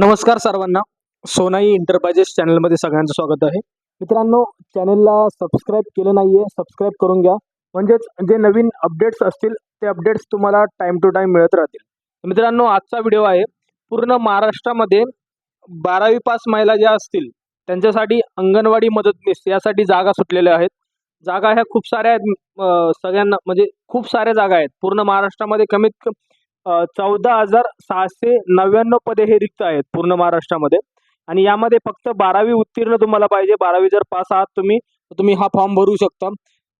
नमस्कार सर्वांना. सोनाई इंटरप्राइजेस चॅनलमध्ये सगळ्यांचं स्वागत आहे. मित्रांनो चॅनलला सबस्क्राईब केलं नाही आहे सबस्क्राईब करून घ्या. म्हणजेच जे नवीन अपडेट्स असतील ते अपडेट्स तुम्हाला टाईम टू टाईम मिळत राहतील. मित्रांनो आजचा व्हिडिओ आहे. पूर्ण महाराष्ट्रामध्ये बारावी पास महिला ज्या असतील त्यांच्यासाठी अंगणवाडी मदतनीस यासाठी जागा सुटलेल्या आहेत. जागा ह्या खूप साऱ्या आहेत सगळ्यांना म्हणजे खूप साऱ्या जागा आहेत. पूर्ण महाराष्ट्रामध्ये कमीत कमी चौदा हजार सहाशे नव्याण्णव पदे हे रिक्त आहेत पूर्ण महाराष्ट्रामध्ये. आणि यामध्ये फक्त बारावी उत्तीर्ण तुम्हाला पाहिजे. बारावी जर पास आहात तुम्ही तर तुम्ही हा फॉर्म भरू शकता.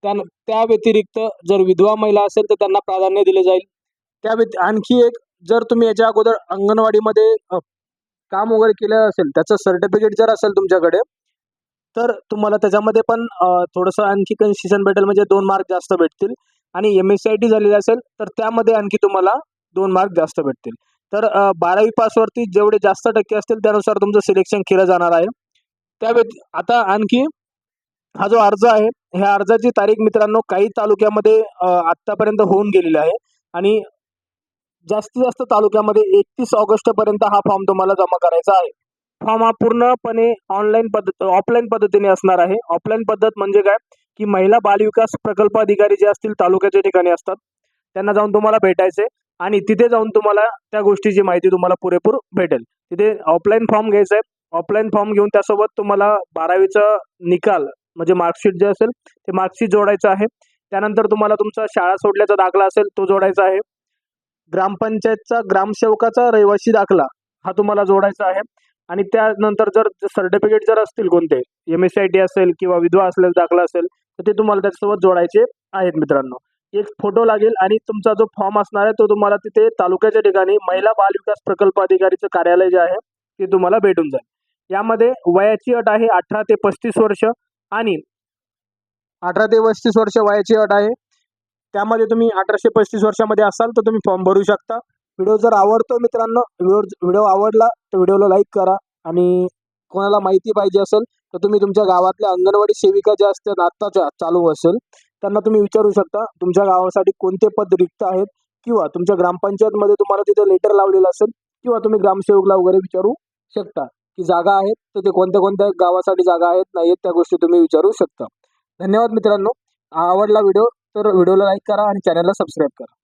त्या त्या व्यतिरिक्त जर विधवा महिला असेल तर त्यांना प्राधान्य दिले जाईल. त्या व्यति आणखी एक जर तुम्ही याच्या अगोदर अंगणवाडीमध्ये काम वगैरे केलं असेल त्याचं सर्टिफिकेट जर असेल तुमच्याकडे तर तुम्हाला त्याच्यामध्ये पण थोडंसं आणखी कन्सेशन भेटेल. म्हणजे दोन मार्क जास्त भेटतील. आणि M S C I T झालेली असेल तर त्यामध्ये आणखी तुम्हाला दोन मार्क जास्त भेटतील. तर बारावी पासवरती जेवढे जास्त टक्के असतील त्यानुसार तुमचं सिलेक्शन केलं जाणार आहे. त्या आता आणखी हा जो अर्ज आहे ह्या अर्जाची तारीख मित्रांनो काही तालुक्यामध्ये आत्तापर्यंत होऊन गेलेली आहे. आणि जास्तीत जास्त तालुक्यामध्ये एकतीस ऑगस्टपर्यंत हा फॉर्म तुम्हाला जमा करायचा आहे. फॉर्म हा पूर्णपणे ऑनलाईन पद्धत ऑफलाईन पद्धतीने असणार आहे. ऑफलाईन पद्धत म्हणजे काय? की महिला बालविकास प्रकल्प अधिकारी जे असतील तालुक्याच्या ठिकाणी असतात त्यांना जाऊन तुम्हाला भेटायचे आणि तिथे जाऊन तुम्हाला त्या गोष्टीची माहिती तुम्हाला पुरेपूर भेटेल. तिथे ऑफलाईन फॉर्म घ्यायचा आहे. ऑफलाईन फॉर्म घेऊन त्यासोबत तुम्हाला बारावीचा निकाल म्हणजे मार्कशीट जे असेल ते मार्कशीट जोडायचं आहे. त्यानंतर तुम्हाला तुमचा शाळा सोडल्याचा दाखला असेल तो जोडायचा आहे. ग्रामपंचायतचा ग्रामसेवकाचा रहिवासी दाखला हा तुम्हाला जोडायचा आहे. आणि त्यानंतर जर सर्टिफिकेट जर असतील कोणते M S C I T असेल किंवा विधवा असल्याचा दाखला असेल तर ते तुम्हाला त्याच्यासोबत जोडायचे आहेत मित्रांनो. एक फोटो लागेल आणि तुमचा जो फॉर्म असणार आहे तो तुम्हाला तिथे तालुक्याच्या ठिकाणी महिला बाल विकास प्रकल्प अधिकारीचं कार्यालय जे आहे ते तुम्हाला भेटून जाईल. यामध्ये वयाची अट आहे अठरा ते पस्तीस वर्ष आणि अठरा ते पस्तीस वर्ष वयाची अट आहे. त्यामध्ये तुम्ही अठराशे पस्तीस वर्षामध्ये असाल तर तुम्ही फॉर्म भरू शकता. व्हिडिओ जर आवडतो मित्रांनो व्हिडिओ व्हिडिओ आवडला तर व्हिडिओला लाईक करा. आणि कोणाला माहिती पाहिजे असेल तर तुम्ही तुमच्या गावातल्या अंगणवाडी सेविका ज्या असतात आत्ताच्या चालू असेल त्यांना तुम्ही विचारू शकता तुमच्या गावासाठी कोणते पद रिक्त आहेत किंवा तुमच्या ग्रामपंचायतमध्ये तुम्हाला तिथे लेटर लावलेलं असेल किंवा तुम्ही ग्रामसेवकला वगैरे विचारू शकता की जागा आहेत तर ते कोणत्या कोणत्या गावासाठी जागा आहेत नाही आहेत त्या गोष्टी तुम्ही विचारू शकता. धन्यवाद मित्रांनो. आवडला व्हिडिओ तर व्हिडिओला लाईक करा आणि चॅनलला सबस्क्राईब करा.